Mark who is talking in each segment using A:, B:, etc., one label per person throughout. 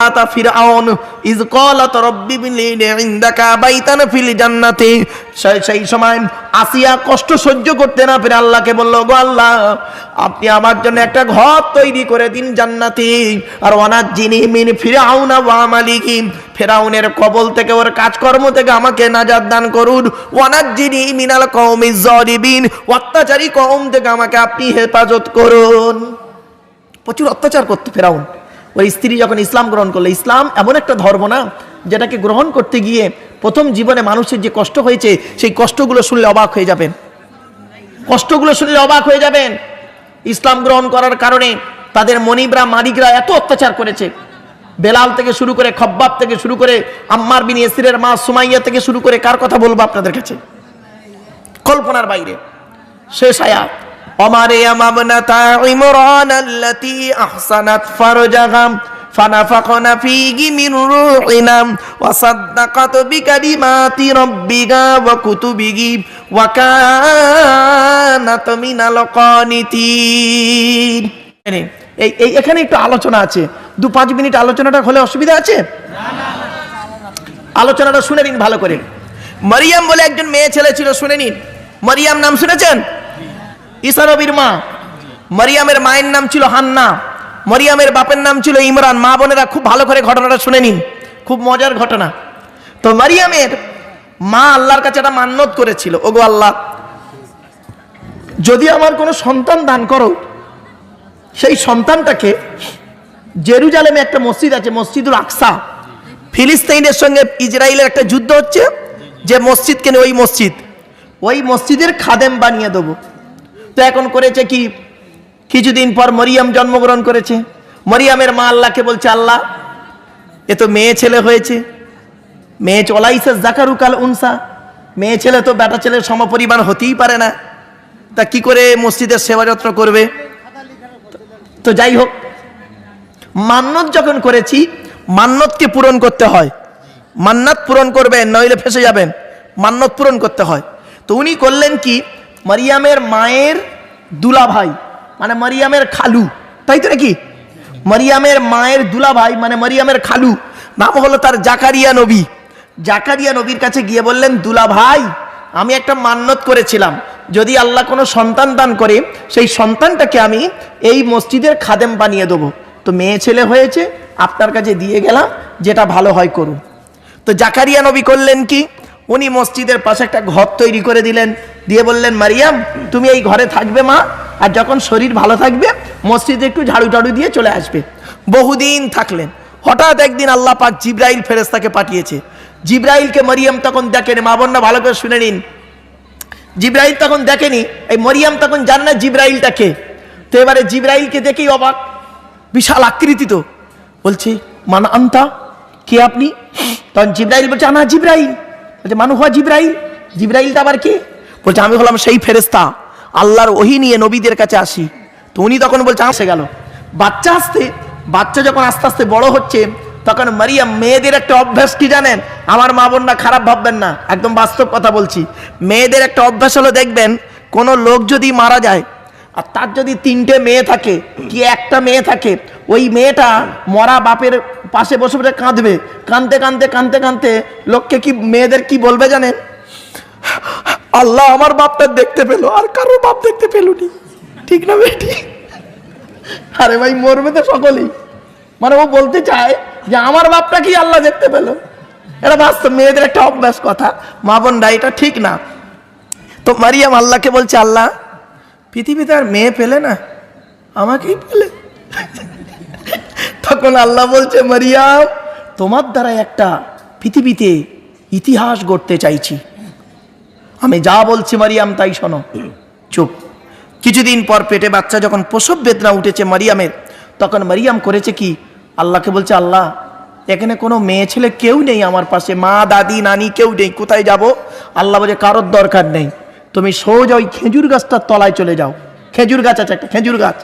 A: আতা is ক্বালাত রব্বি বিলি ইনদাকা বাইতান feel সেই সময় আসিয়া কষ্ট সহ্য করতে না পেরে আল্লাহকে বলল, গো আল্লাহ, আপনি আমার জন্য একটা ঘর তৈরি করে দিন জান্নাতি। আর ওয়ানাজ্জিনি মিন ফিরআউনা ওয়া আমালিহি ফেরাউনের কবল থেকে, ওর কাজকর্ম থেকে আমাকে নাজাত দান করুন। ওয়ানাজ্জিনি মিনাল কওমিজ জালিমিন অত্যাচারী কওম থেকে আমাকে আপনি হেফাজত করুন। প্রচুর অত্যাচার করতো ফেরাউন ওর স্ত্রী যখন ইসলাম গ্রহণ করল, ইসলাম এমন একটা ধর্ম না যেটাকে গ্রহণ করতে গিয়ে প্রথম জীবনে মানুষের যে কষ্ট হয়েছে, সেই কষ্টগুলো শুনলে অবাক হয়ে যাবেন। কষ্টগুলো শুনলে অবাক হয়ে যাবেন। ইসলাম গ্রহণ করার কারণে তাদের মনিবরা, মালিকরা এত অত্যাচার করেছে। বেলাল থেকে শুরু করে, খব্বাব থেকে শুরু করে, আম্মার বিন এসিরের মা সুমাইয়া থেকে শুরু করে কার কথা বলব আপনাদের কাছে? কল্পনার বাইরে। শেষ আয়াত। ومريم ابنة عمران التي أحصنت فرجها فنفخنا فيه من روحنا وصدقت بكلمات ربها وكتبه وكانت من القانتين এই এই এখানে একটু আলোচনা আছে দু পাঁচ মিনিট আলোচনাটা হলে অসুবিধা আছে আলোচনাটা শুনে নিন ভালো করে মারিয়াম বলে একজন মেয়ে ছেলে ছিল শুনে নিন মারিয়াম নাম শুনেছেন ঈসা নবীর মা। মারিয়ামের মায়ের নাম ছিল হান্না। মারিয়ামের বাপের নাম ছিল ইমরান। মা বোনেরা খুব ভালো করে ঘটনাটা শুনে নিন। খুব মজার ঘটনা। তো মারিয়ামের মা আল্লাহর কাছে একটা মান্যত করেছিল। ওগো আল্লাহ, যদি আমার কোনো সন্তান দান করো, সেই সন্তানটাকে জেরুজালেমে একটা মসজিদ আছে, মসজিদুল আকসা। ফিলিস্তিনের সঙ্গে ইসরায়েলের একটা যুদ্ধ হচ্ছে, যে মসজিদ কেনে ওই মসজিদ। ওই মসজিদের খাদেম বানিয়ে দেবো। তো এখন করেছে কি? কিছুদিন পর মরিয়াম জন্মগ্রহণ করেছে। মরিয়ামের মা আল্লাহকে বলছে, আল্লাহ, এ তো মেয়ে ছেলে হয়েছে। মেয়ে চলাইছে জাকারুকাল উনসা। মেয়ে ছেলে তো বেটা ছেলের সমপরিমাণ হতেই পারে না। তা কি করে মসজিদের সেবা যত্ন করবে? তো যাই হোক, মান্নত যখন করেছি, মান্নতকে পূরণ করতে হয়। মান্নাত পূরণ করবেন, নইলে ফেসে যাবেন। মান্নত পূরণ করতে হয়। তো উনি করলেন কি? মারিয়ামের মায়ের দুলা ভাই মানে মারিয়ামের খালু। তাই তো নাকি? মারিয়ামের মায়ের দুলা ভাই মানে মারিয়ামের খালু। নাম হলো তার জাকারিয়া নবী। জাকারিয়া নবীর কাছে গিয়ে বললেন দুলা ভাই আমি একটা মান্নত করেছিলাম। যদি আল্লাহ কোনো সন্তান দান করে, সেই সন্তানটাকে আমি এই মসজিদের খাদেম বানিয়ে দেবো। তো মেয়ে ছেলে হয়েছে, আপনার কাছে দিয়ে গেলাম, যেটা ভালো হয় করুন। তো জাকারিয়া নবী করলেন কি? উনি মসজিদের পাশে একটা ঘর তৈরি করে দিলেন। দিয়ে বললেন, মারিয়াম, তুমি এই ঘরে থাকবে মা, আর যখন শরীর ভালো থাকবে, মসজিদে একটু ঝাড়ু টাড়ু দিয়ে চলে আসবে। বহুদিন থাকলেন। হঠাৎ একদিন আল্লাহ পাক জিব্রাইল ফেরেস্তাকে পাঠিয়েছে। জিব্রাইলকে মরিয়াম তখন দেখেন, মা বোনরা, ভালো করে শুনে নিন। জিব্রাইল তখন দেখেনি, এই মরিয়াম তখন জান না জিব্রাইলটাকে তো এবারে জিব্রাইলকে দেখেই অবাক, বিশাল আকৃতি তো। বলছে, মান আন্তা, কে আপনি? তখন জিব্রাইল বলছে, আনা জিব্রাইল। বলছে, মানু হওয়া জিব্রাইল? জিব্রাইলটা আবার কে? বলছে, আমি হলাম সেই ফেরেস্তা আল্লাহর ওহি নিয়ে নবীদের কাছে আসি। তো উনি তখন বলছে, আসে গেল। বাচ্চা আসতে, বাচ্চা যখন আস্তে আস্তে বড় হচ্ছে, তখন মারিয়াম মেয়েদের একটা অভ্যাস কি জানেন? আমার মা বোনরা খারাপ ভাববেন না, একদম বাস্তব কথা বলছি। মেয়েদের একটা অভ্যাস হলো, দেখবেন, কোনো লোক যদি মারা যায়, আর তার যদি তিনটে মেয়ে থাকে, কি একটা মেয়ে থাকে ওই মেয়েটা মরা বাপের পাশে বসে বসে কাঁদবে। কাঁদতে কাঁদতে কাঁদতে কাঁদতে লোককে কি, মেয়েদের কি বলবে জানেন? আল্লাহ আমার বাপটা দেখতে পেল, আর কারও বাপ দেখতে পেলুনি। ঠিক না বেটি? আরে ভাই, মরবে তো সকলেই। মানে ও বলতে চায় যে আমার বাপটা কি আল্লাহ দেখতে পেল? এটা বাস্তব, মেয়েদের একটা অভ্যাস কথা। মা বোনরা এটা ঠিক না। তো মারিয়াম আল্লাহকে বলছে, আল্লাহ, পৃথিবীতে আর মেয়ে পেলে না? আমাকেই পেলে। তখন আল্লাহ বলছে, মারিয়াম, তোমার দ্বারা একটা পৃথিবীতে ইতিহাস গড়তে চাইছি। আমি যা বলছি, মারিয়াম, তাই শোনো। চুপ। কিছুদিন পর পেটে বাচ্চা যখন প্রসব বেদনা উঠেছে মারিয়ামের, তখন মারিয়াম করেছে কি? আল্লাহকে বলছে, আল্লাহ, এখানে কোনো মেয়ে ছেলে কেউ নেই আমার পাশে। মা, দাদি, নানি কেউ নেই। কোথায় যাব? আল্লাহ বলছে, কারোর দরকার নেই। তুমি সোজা ওই খেজুর গাছটার তলায় চলে যাও। খেজুর গাছ আছে একটা, খেজুর গাছ।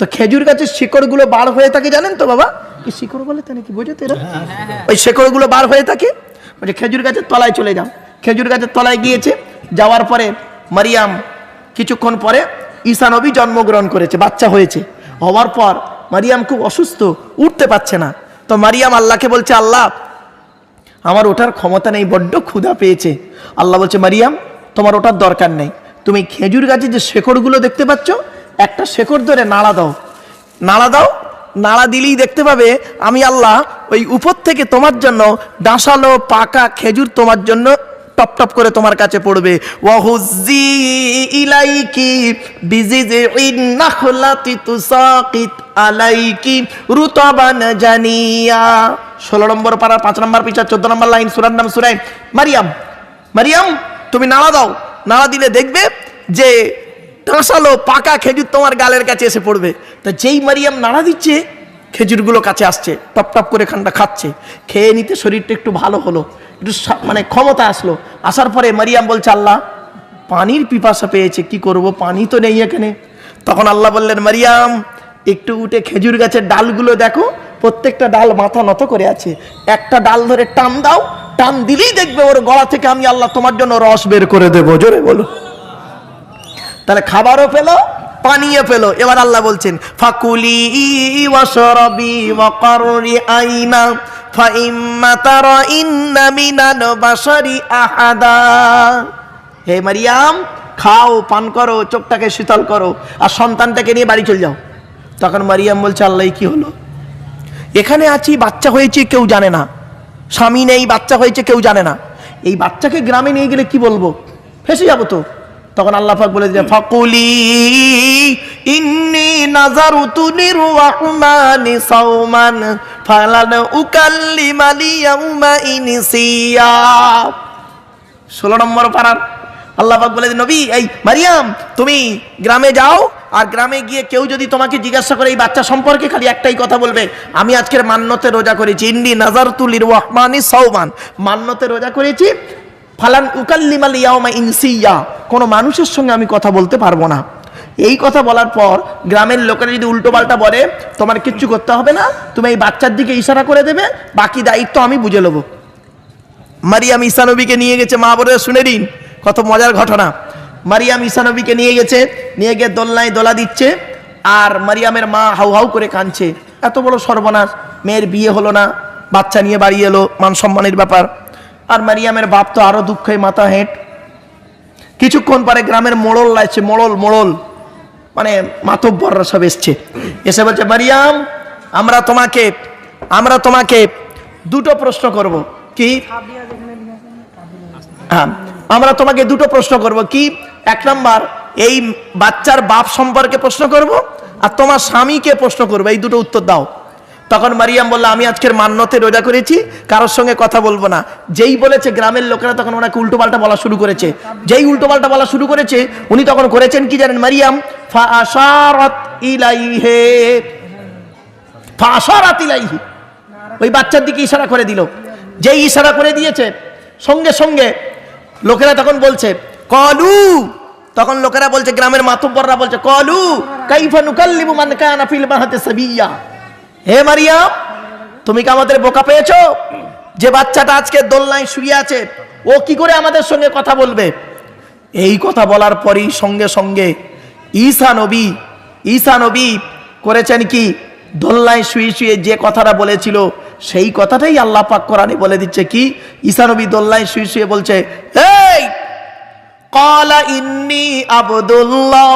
A: তো খেজুর গাছের শিকড়গুলো বার হয়ে থাকে জানেন তো বাবা? কি শিকড় বলে তা নাকি বোঝো তো এরা? ওই শিকড়গুলো বার হয়ে থাকে বলছে খেজুর গাছের তলায় চলে যাও। খেজুর গাছের তলায় গিয়েছে যাওয়ার পরে মারিয়াম কিছুক্ষণ পরে ঈসা নবী জন্মগ্রহণ করেছে বাচ্চা হয়েছে। হওয়ার পর মারিয়াম খুব অসুস্থ উঠতে পারছে না। তো মারিয়াম আল্লাহকে বলছে আল্লাহ আমার ওটার ক্ষমতা নেই বড্ড ক্ষুধা পেয়েছে। আল্লাহ বলছে মারিয়াম তোমার ওটার দরকার নেই। তুমি খেজুর গাছে যে শেকড়গুলো দেখতে পাচ্ছ একটা শেকড় ধরে নাড়া দাও। নাড়া দাও, নাড়া দিলেই দেখতে পাবে আমি আল্লাহ ওই উপর থেকে তোমার জন্য ডাঁসালো পাকা খেজুর তোমার জন্য টপ টপ করে তোমার কাছে পড়বে। ওয়াহুজি ইলাইকি বিজিজিন নাখলাতি তুসাকিত আলাইকি রুতাবান জানিয়া। ষোলো নম্বর পাড়ার পাঁচ নম্বর পিছা চোদ্দ নম্বর লাইন, সুরার নাম সুরাই মারিয়াম। মারিয়াম, তুমি নাড়া দাও। নাড়া দিলে দেখবে যে টাঁসালো পাকা খেজুর তোমার গালের কাছে এসে পড়বে। তা যেই মারিয়াম নাড়া দিচ্ছে, খেজুরগুলো কাছে আসছে, টপ টপ করে খানটা খাচ্ছে। খেয়ে নিতে শরীরটা একটু ভালো হলো, একটু মানে ক্ষমতা আসলো। আসার পরে মারিয়াম বলছে, আল্লাহ, পানির পিপাসা পেয়েছে, কি করব? পানি তো নেই এখানে। তখন আল্লাহ বললেন, মারিয়াম, একটু উঠে খেজুর গাছের ডালগুলো দেখো, প্রত্যেকটা ডাল মাথা নত করে আছে। একটা ডাল ধরে টান দাও, টান দিলেই দেখবে ওর গলা থেকে আমি আল্লাহ তোমার জন্য রস বের করে দেবো। জোরে বলো তাহলে খাবারও পেল, পানিও পেল। এবার আল্লাহ বলছেন, ফাকুলি ওয়াশরাবি ওয়াকাররি আইনা ফাইম্মা তারা ইন্না মিনাল আহাদা। হে মারিয়াম, খাও, পান করো, চোখটাকে শীতল করো, আর সন্তানটাকে নিয়ে বাড়ি চলে যাও। তখন মারিয়াম বলছে, আল্লাহ, কি হলো? এখানে আছি, বাচ্চা হয়েছে, কেউ জানে না। স্বামী নেই, বাচ্চা হয়েছে, কেউ জানে না। এই বাচ্চাকে গ্রামে নিয়ে গেলে কি বলব? ফেসে যাব তো। তখন আল্লাহ পাক বলে দিলেন, ফাকুলি ইন্নি নাজারুতু নিরওয়াহমানি সাওমান, ফালান উকাল্লিমালি ইয়াউমা ইনসিয়া। ষোলো নম্বর পাড়ার আল্লাহ পাক বলে নবী, এই মারিয়াম, তুমি গ্রামে যাও, আর গ্রামে গিয়ে কেউ যদি তোমাকে জিজ্ঞাসা করে এই বাচ্চা সম্পর্কে খালি একটাই কথা বলবে, আমি আজকের মান্যতে রোজা করেছি ইন্ডি নাজার তুলির ওয়াহমানি সৌমান মান্যতে রোজা করেছি ফালান উকাল্লিমাল ইয়াউমা ইনসিয়া। কোনো মানুষের সঙ্গে আমি কথা বলতে পারব না। এই কথা বলার পর গ্রামের লোকেরা যদি উল্টো পাল্টা বলে, তোমার কিচ্ছু করতে হবে না, তুমি এই বাচ্চার দিকে ইশারা করে দেবে, বাকি দায়িত্ব আমি বুঝে নেব। মারিয়াম ঈসানবীকে নিয়ে গেছে, মা বলে, শুনে দিন কত মজার ঘটনা। মারিয়াম ঈসানবীকে নিয়ে গেছে, নিয়ে গিয়ে দোলনায় দোলা দিচ্ছে, আর মারিয়ামের মা হাউ হাউ করে কাঁদছে। এত বড় সর্বনাশ, মেয়ের বিয়ে হলো না, বাচ্চা নিয়ে বাড়ি এলো, মান সম্মানের ব্যাপার। আর মারিয়ামের বাপ তো আরও দুঃখে মাথা হেঁট। কিছুক্ষণ পরে গ্রামের মোড়ল লাগছে, মোড়ল মোড়ল। মানে মাতব্বররা সব এসছে। এসে বলছে, মারিয়াম, আমরা তোমাকে আমরা তোমাকে দুটো প্রশ্ন করব। কি? হ্যাঁ আমরা তোমাকে দুটো প্রশ্ন করব। কি? এক নাম্বার, এই বাচ্চার বাপ সম্পর্কে প্রশ্ন করব, আর তোমার স্বামীকে প্রশ্ন করব। এই দুটো উত্তর দাও। তখন মারিয়াম বলল, আমি আজকের মান্যতে রোজা করেছি, কারোর সঙ্গে কথা বলব না। যেই বলেছে গ্রামের লোকেরা তখন ওনাকে উল্টো পাল্টা বলা শুরু করেছে। যেই উল্টো পাল্টা বলা শুরু করেছে, উনি তখন করেছেন কি জানেন মারিয়াম? ওই বাচ্চার দিকে ইশারা করে দিল। যেই ইশারা করে দিয়েছে, সঙ্গে সঙ্গে লোকেরা তখন বলছে, কলু। তখন লোকেরা বলছে, গ্রামের মাতব্বররা বলছে, কলু, কাইফা নুকাল্লিবু মান কানা ফিল মাহাতে সাবিয়া। হে মারিয়াম, তুমি কি আমাদের বোকা পেয়েছ? যে বাচ্চাটা আজকে দোলনায় শুয়ে আছে, ও কি করে আমাদের সঙ্গে কথা বলবে? এই কথা বলার পরই সঙ্গে সঙ্গে ঈসা নবী ঈসা নবী করেছেন কি? দোলনায় শুয়ে শুয়ে যে কথাটা বলেছিল, সেই কথাটাই আল্লাহ পাক কোরআনে বলে দিচ্ছে কি? ঈসা নবী দোলনায় শুয়ে শুয়ে বলছে, এই, কলা ইন্নি আবদুল্লাহ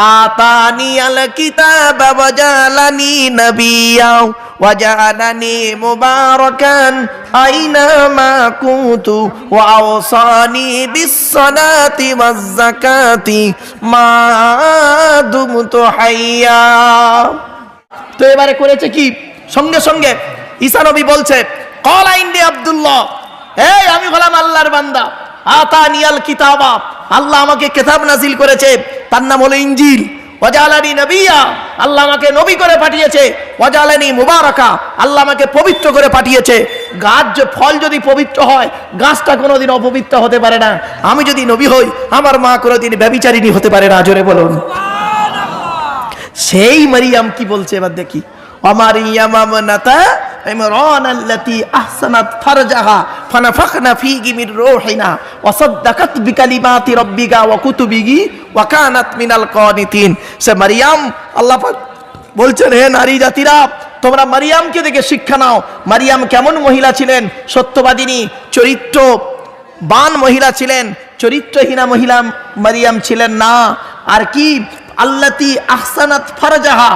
A: আতানি আল কিতাব ওয়াজালানি নবিয়া ওয়াজালানি মুবারাকান আইনামা কুতু ওয়া আওসানি বিস-সালাতি ওয়াজ-যাকাতি মা দুমতু হাইয়া। তো এবারে করেছে কি? সঙ্গে সঙ্গে ঈসা নবী বলছে, কল আইন্দি আব্দুল্লাহ, এই আমি হলাম আল্লাহর বান্দা, আতানি আল কিতাবা আল্লাহ আমাকে কেতাব নাজিল করেছে তার নাম হলো ইঞ্জিল ওয়াজালানি নবিয়া আল্লাহ আমাকে নবী করে পাঠিয়েছে। ওয়াজালানি মুবারাকা আল্লাহ আমাকে পবিত্র করে পাঠিয়েছে। গাছ ফল যদি পবিত্র হয় গাছটা কোনোদিন অপবিত্র হতে পারে না। আমি যদি নবী হই আমার মা কোনোদিন ব্যবিচারিণী হতে পারে না জোরে বলুন। সেই মারিয়াম কি বলছে এবার দেখি। অমারিয়াম আমনাতা ইমরান আল্লাতি আহসানাত ফারজাহা ফীহি মির রূহিনা, ওয়া বিকালিমাতি ওয়া ওয়া কানাত মিনাল কানিতিন। সে মারিয়াম, আল্লাহ পাক বলছেন, হে নারী জাতিরা, তোমরা মারিয়ামকে দেখে শিক্ষা নাও। মারিয়াম কেমন মহিলা ছিলেন? সত্যবাদিনী, চরিত্র বান মহিলা ছিলেন, চরিত্রহীনা মহিলা মারিয়াম ছিলেন না। আর কি? আল্লাতি আহসানাত ফারাজাহা।